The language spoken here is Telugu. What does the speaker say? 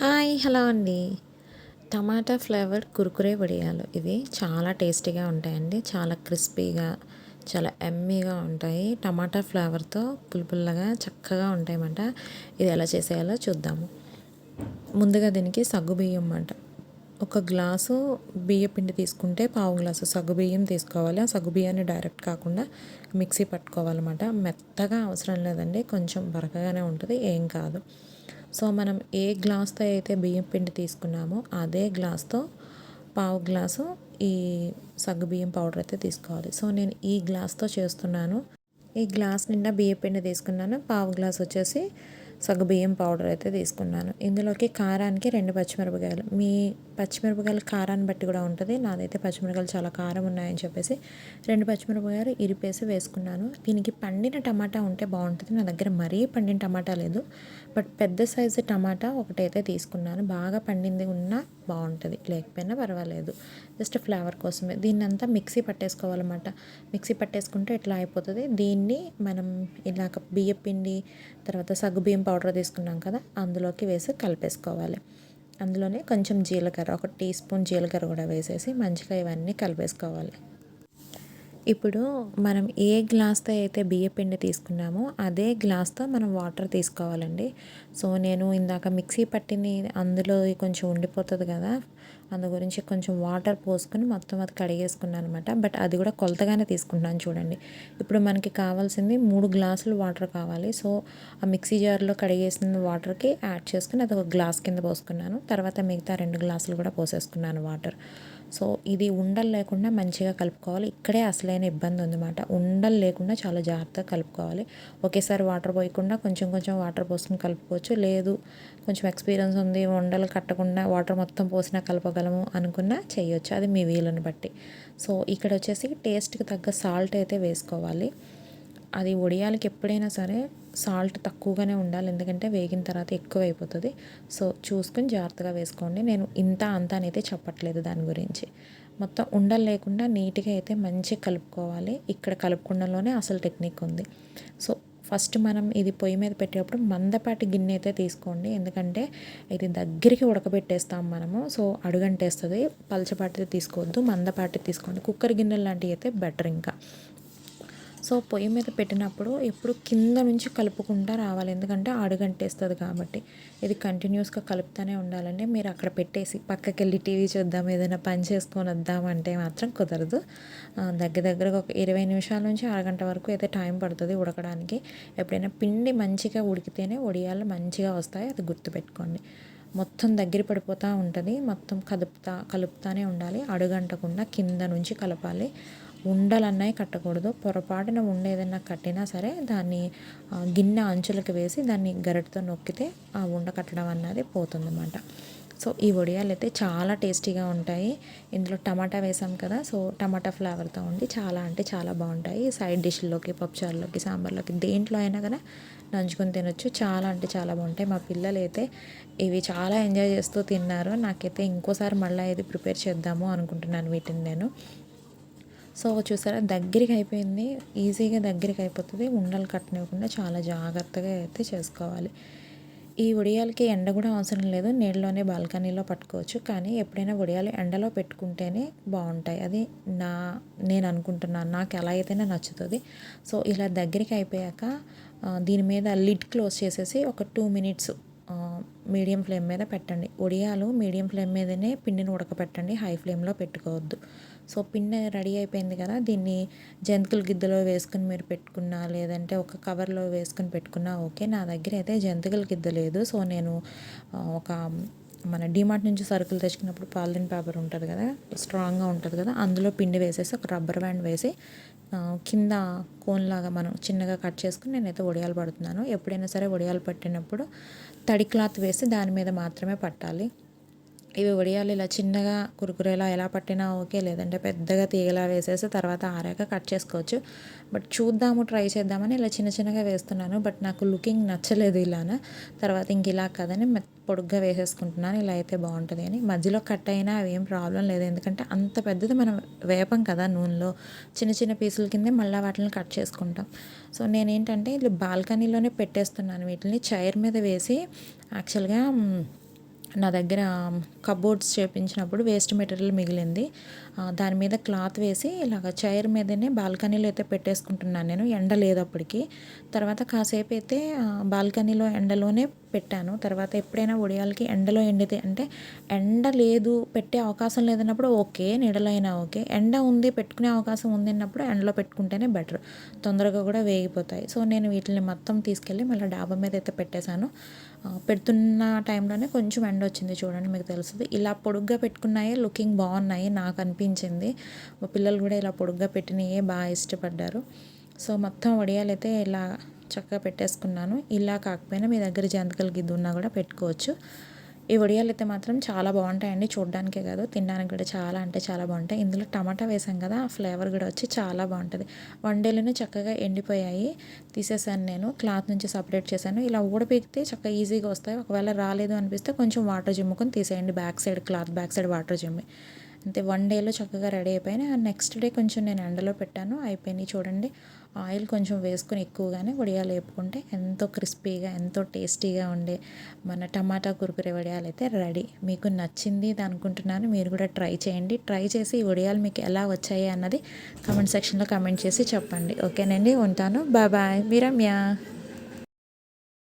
హాయ్ హలో అండి. టమాటా ఫ్లేవర్ కురుకురే వడియాలు. ఇవి చాలా టేస్టీగా ఉంటాయండి. చాలా క్రిస్పీగా చాలా ఎమ్మీగా ఉంటాయి. టమాటా ఫ్లేవర్తో పులుపుల్లగా చక్కగా ఉంటాయన్నమాట. ఇది ఎలా చేసేయాలో చూద్దాము. ముందుగా దీనికి సగ్గు బియ్యం అన్నమాట ఒక గ్లాసు బియ్యపిండి తీసుకుంటే పావు గ్లాసు సగ్గు బియ్యం తీసుకోవాలి. ఆ సగ్గు బియ్యాన్ని డైరెక్ట్ కాకుండా మిక్సీ పట్టుకోవాలన్నమాట. మెత్తగా అవసరం లేదండి. కొంచెం బరకగానే ఉంటుంది. ఏం కాదు. సో మనం ఏ గ్లాస్తో అయితే బియ్యం పిండి తీసుకున్నామో అదే గ్లాస్తో పావు గ్లాసు ఈ సగ్గుబియ్యం పౌడర్ అయితే తీసుకోవాలి. సో నేను ఈ గ్లాస్తో చేస్తున్నాను. ఈ గ్లాస్ నిండా బియ్యం పిండి తీసుకున్నాను. పావు గ్లాస్ వచ్చేసి సగ్గుబియ్యం పౌడర్ అయితే తీసుకున్నాను. ఇందులోకి కారానికి రెండు పచ్చిమిరపకాయలు. మీ పచ్చిమిరపకాయలు కారాన్ని బట్టి కూడా ఉంటుంది. నాదైతే పచ్చిమిరపకాయలు చాలా కారం ఉన్నాయని చెప్పేసి రెండు పచ్చిమిరపకాయలు ఇరిపేసి వేసుకున్నాను. దీనికి పండిన టమాటా ఉంటే బాగుంటుంది. నా దగ్గర మరీ పండిన టమాటా లేదు. బట్ పెద్ద సైజు టమాటా ఒకటైతే తీసుకున్నాను. బాగా పండింది ఉన్నా బాగుంటుంది. లేకపోయినా పర్వాలేదు. జస్ట్ ఫ్లేవర్ కోసమే. దీన్ని అంతా మిక్సీ పట్టేసుకోవాలన్నమాట. మిక్సీ పట్టేసుకుంటే ఇట్లా అయిపోతుంది? దీన్ని మనం ఇలాగ బియ్య పిండి తర్వాత సగ్గు బియ్యం పౌడర్ తీసుకున్నాం కదా అందులోకి వేసి కలిపేసుకోవాలి. అందులోనే కొంచెం జీలకర్ర ఒక టీ స్పూన్ జీలకర్ర కూడా వేసేసి మంచిగా ఇవన్నీ కలిపేసుకోవాలి. ఇప్పుడు మనం ఏ గ్లాస్తో అయితే బియ్య పిండి తీసుకున్నామో అదే గ్లాస్తో మనం వాటర్ తీసుకోవాలండి. సో నేను ఇందాక మిక్సీ పట్టిని అందులో కొంచెం ఉండిపోతుంది కదా అందు గురించి కొంచెం వాటర్ పోసుకొని మొత్తం అది కడిగేసుకున్నాను అనమాట బట్ అది కూడా కొలతగానే తీసుకుంటున్నాను చూడండి. ఇప్పుడు మనకి కావాల్సింది మూడు గ్లాసులు వాటర్ కావాలి. సో ఆ మిక్సీ జార్లో కడిగేసిన వాటర్కి యాడ్ చేసుకుని అది ఒక గ్లాస్ కింద పోసుకున్నాను. తర్వాత మిగతా రెండు గ్లాసులు కూడా పోసేసుకున్నాను వాటర్. సో ఇది ఉండలు లేకుండా మంచిగా కలుపుకోవాలి. ఇక్కడే అసలైన ఇబ్బంది ఉందన్నమాట. ఉండలు లేకుండా చాలా జాగ్రత్తగా కలుపుకోవాలి. ఒకేసారి వాటర్ పోయకుండా కొంచెం కొంచెం వాటర్ పోసుకుని కలుపుకోవచ్చు. లేదు కొంచెం ఎక్స్పీరియన్స్ ఉంది ఉండలు కట్టకుండా వాటర్ మొత్తం పోసినా కలపగలము అనుకున్నా చేయొచ్చు. అది మీ వీలుని బట్టి. సో ఇక్కడ వచ్చేసి టేస్ట్కి తగ్గ సాల్ట్ అయితే వేసుకోవాలి. అది ఉడియాలకి ఎప్పుడైనా సరే సాల్ట్ తక్కువగానే ఉండాలి ఎందుకంటే వేగిన తర్వాత ఎక్కువ అయిపోతుంది సో చూసుకుని జాగ్రత్తగా వేసుకోండి. నేను ఇంత అంత అనేది చెప్పట్లేదు దాని గురించి. మొత్తం ఉండలు లేకుండా నీట్గా అయితే మంచిగా కలుపుకోవాలి. ఇక్కడ కలుపుకుండంలోనే అసలు టెక్నిక్ ఉంది. సో ఫస్ట్ మనం ఇది పొయ్యి మీద పెట్టేటప్పుడు మందపాటి గిన్నె అయితే తీసుకోండి. ఎందుకంటే ఇది దగ్గరికి ఉడకబెట్టేస్తాం మనము. సో అడుగంటేస్తుంది. పలచపాటిది తీసుకోవద్దు. మందపాటి తీసుకోండి. కుక్కర్ గిన్నెలు లాంటివి అయితే బెటర్ ఇంకా. సో పొయ్యి మీద పెట్టినప్పుడు ఎప్పుడు కింద నుంచి కలుపుకుంటా రావాలి. ఎందుకంటే అడుగంటేస్తుంది కాబట్టి. ఇది కంటిన్యూస్గా కలుపుతూనే ఉండాలండి. మీరు అక్కడ పెట్టేసి పక్కకి వెళ్ళి టీవీ చూద్దాం ఏదైనా పని చేసుకొని వద్దాం అంటే మాత్రం కుదరదు. దగ్గర దగ్గరగా ఒక ఇరవై నిమిషాల నుంచి అరగంట వరకు అయితే టైం పడుతుంది ఉడకడానికి. ఎప్పుడైనా పిండి మంచిగా ఉడికితేనే వడియాలు మంచిగా వస్తాయి. అది గుర్తుపెట్టుకోండి. మొత్తం దగ్గర పడిపోతూ ఉంటుంది. మొత్తం కలుపుతా కలుపుతానే ఉండాలి. అడుగంటకుండా కింద నుంచి కలపాలి. ఉండలన్నాయి కట్టకూడదు. పొరపాటున ఉండ ఏదైనా కట్టినా సరే దాన్ని గిన్నె అంచులకు వేసి దాన్ని గరిటతో నొక్కితే ఆ ఉండ కట్టడం అన్నది పోతుందన్నమాట. సో ఈ వడియాలు అయితే చాలా టేస్టీగా ఉంటాయి. ఇందులో టమాటా వేసాం కదా సో టమాటా ఫ్లేవర్తో ఉండి చాలా అంటే చాలా బాగుంటాయి. సైడ్ డిష్లోకి పప్పుచారులోకి సాంబార్లోకి దేంట్లో అయినా కదా నంచుకొని తినొచ్చు. చాలా అంటే చాలా బాగుంటాయి. మా పిల్లలు అయితే ఇవి చాలా ఎంజాయ్ చేస్తూ తిన్నారు. నాకైతే ఇంకోసారి మళ్ళీ ఇది ప్రిపేర్ చేద్దాము అనుకుంటున్నాను వీటిని నేను. సో చూసారా దగ్గరికి అయిపోయింది. ఈజీగా దగ్గరికి అయిపోతుంది. ఉండలు కట్టనివ్వకుండా చాలా జాగ్రత్తగా అయితే చేసుకోవాలి. ఈ ఉడియాలకి ఎండ కూడా అవసరం లేదు. నీళ్ళలోనే బాల్కనీలో పట్టుకోవచ్చు. కానీ ఎప్పుడైనా ఉడియాలు ఎండలో పెట్టుకుంటేనే బాగుంటాయి. అది నా నేను అనుకుంటున్నాను. నాకు ఎలా అయితేనే నచ్చుతుంది. సో ఇలా దగ్గరికి అయిపోయాక దీని మీద లిడ్ క్లోజ్ చేసేసి ఒక టూ మినిట్స్ మీడియం ఫ్లేమ్ మీద పెట్టండి. ఉడియాలు మీడియం ఫ్లేమ్ మీదనే పిండిని ఉడకపెట్టండి. హై ఫ్లేమ్లో పెట్టుకోవద్దు. సో పిండి రెడీ అయిపోయింది కదా దీన్ని జంతుకుల గిద్దలో వేసుకుని మీరు పెట్టుకున్నా లేదంటే ఒక కవర్లో వేసుకుని పెట్టుకున్నా ఓకే. నా దగ్గర అయితే జంతుకుల గిద్ద లేదు. సో నేను ఒక మన డిమార్ట్ నుంచి సరుకులు తెచ్చుకున్నప్పుడు పాలిథిన్ పేపర్ ఉంటుంది కదా స్ట్రాంగ్గా ఉంటుంది కదా అందులో పిండి వేసేసి ఒక రబ్బర్ బ్యాండ్ వేసి కింద కోన్లాగా మనం చిన్నగా కట్ చేసుకుని నేనైతే వడియాలు పడుతున్నాను. ఎప్పుడైనా సరే వడియాలు పట్టినప్పుడు తడి క్లాత్ వేసి దాని మీద మాత్రమే పట్టాలి. ఇవి వడియాలు ఇలా చిన్నగా కురుకురేలా ఎలా పట్టినా ఓకే లేదంటే పెద్దగా తీగలా వేసేసి తర్వాత ఆరాక కట్ చేసుకోవచ్చు. బట్ చూద్దాము ట్రై చేద్దామని ఇలా చిన్న చిన్నగా వేస్తున్నాను. బట్ నాకు లుకింగ్ నచ్చలేదు ఇలాన. తర్వాత ఇంక ఇలా కదని పొడుగ్గా వేసేసుకుంటున్నాను. ఇలా అయితే బాగుంటుంది అని. మధ్యలో కట్ అయినా అవి ఏం ప్రాబ్లం లేదు. ఎందుకంటే అంత పెద్దది మనం వేపం కదా నూనెలో. చిన్న చిన్న పీసుల కిందే మళ్ళీ వాటిని కట్ చేసుకుంటాం. సో నేనేంటంటే ఇలా బాల్కనీలోనే పెట్టేస్తున్నాను వీటిని. చైర్ మీద వేసి యాక్చువల్గా నా దగ్గర కబోర్డ్స్ చేపించినప్పుడు వేస్ట్ మెటీరియల్ మిగిలింది. దాని మీద క్లాత్ వేసి ఇలాగ చైర్ మీదనే బాల్కనీలో అయితే పెట్టేసుకుంటున్నాను నేను. ఎండ లేదు అప్పటికి. తర్వాత కాసేపు అయితే బాల్కనీలో ఎండలోనే పెట్టాను. తర్వాత ఎప్పుడైనా ఉడియాలకి ఎండలో ఎండితే అంటే ఎండ లేదు పెట్టే అవకాశం లేదన్నప్పుడు ఓకే నీడలో అయినా ఓకే. ఎండ ఉంది పెట్టుకునే అవకాశం ఉంది అన్నప్పుడు ఎండలో పెట్టుకుంటేనే బెటర్. తొందరగా కూడా వేగిపోతాయి. సో నేను వీటిని మొత్తం తీసుకెళ్ళి మళ్ళీ డాబా మీద అయితే పెట్టేశాను. పెడుతున్న టైంలోనే కొంచెం ఎండ వచ్చింది చూడండి మీకు తెలుస్తుంది. ఇలా పొడుగ్గా పెట్టుకున్నాయే లుకింగ్ బాగున్నాయి నాకు అనిపించింది. మా పిల్లలు కూడా ఇలా పొడుగ్గా పెట్టినయే బాగా ఇష్టపడ్డారు. సో మొత్తం వడియాలు అయితే ఇలా చక్కగా పెట్టేసుకున్నాను. ఇలా కాకపోయినా మీ దగ్గర జంతికలు గిద్దు ఉన్నా కూడా పెట్టుకోవచ్చు. ఈ వడియాలు అయితే మాత్రం చాలా బాగుంటాయండి. చూడడానికే కాదు తినడానికి కూడా చాలా అంటే చాలా బాగుంటాయి. ఇందులో టమాటా వేసాం కదా ఆ ఫ్లేవర్ కూడా వచ్చి చాలా బాగుంటుంది. వన్ డేలోనే చక్కగా ఎండిపోయాయి. తీసేసాను నేను. క్లాత్ నుంచి సపరేట్ చేశాను. ఇలా ఊడపీకితే చక్కగా ఈజీగా వస్తాయి. ఒకవేళ రాలేదు అనిపిస్తే కొంచెం వాటర్ జిమ్ముకొని తీసేయండి. Back side cloth back side water జిమ్మి అంతే వన్ డేలో చక్కగా రెడీ అయిపోయినాయి. నెక్స్ట్ డే కొంచెం నేను ఎండలో పెట్టాను. అయిపోయినాయి చూడండి. ఆయిల్ కొంచెం వేసుకొని ఎక్కువగానే వడియాలు వేపుకుంటే ఎంతో క్రిస్పీగా ఎంతో టేస్టీగా ఉండే మన టమాటా కురుకురే వడియాలు అయితే రెడీ. మీకు నచ్చింది అనుకుంటున్నాను మీరు కూడా ట్రై చేయండి. ట్రై చేసి ఈ వడియాలు మీకు ఎలా వచ్చాయి అన్నది కమెంట్ సెక్షన్లో కమెంట్ చేసి చెప్పండి. ఓకేనండి ఉంటాను. Bye bye. మీరమ్యా